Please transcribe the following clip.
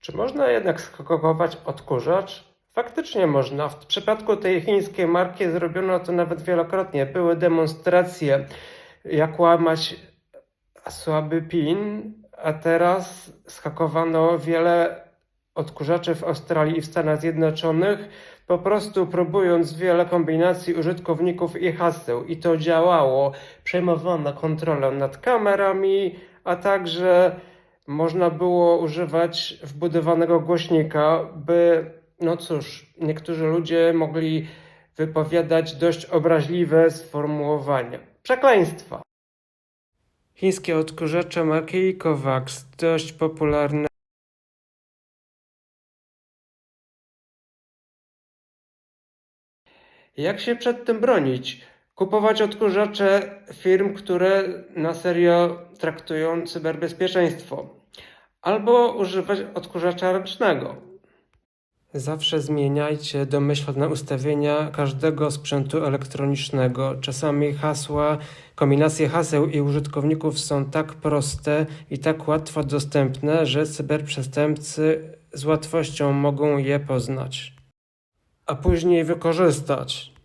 Czy można jednak skakować odkurzacz? Faktycznie można. W przypadku tej chińskiej marki zrobiono to nawet wielokrotnie. Były demonstracje, jak łamać słaby PIN, a teraz skakowano wiele odkurzaczy w Australii i w Stanach Zjednoczonych, po prostu próbując wiele kombinacji użytkowników i haseł. I to działało. Przejmowano kontrolę nad kamerami, a także można było używać wbudowanego głośnika, by, no cóż, niektórzy ludzie mogli wypowiadać dość obraźliwe sformułowania. Przekleństwa. Chińskie odkurzacze marki Ecovacs, dość popularne. Jak się przed tym bronić? Kupować odkurzacze firm, które na serio traktują cyberbezpieczeństwo. Albo używać odkurzacza ręcznego. Zawsze zmieniajcie domyślne ustawienia każdego sprzętu elektronicznego. Czasami hasła, kombinacje haseł i użytkowników są tak proste i tak łatwo dostępne, że cyberprzestępcy z łatwością mogą je poznać, a później wykorzystać.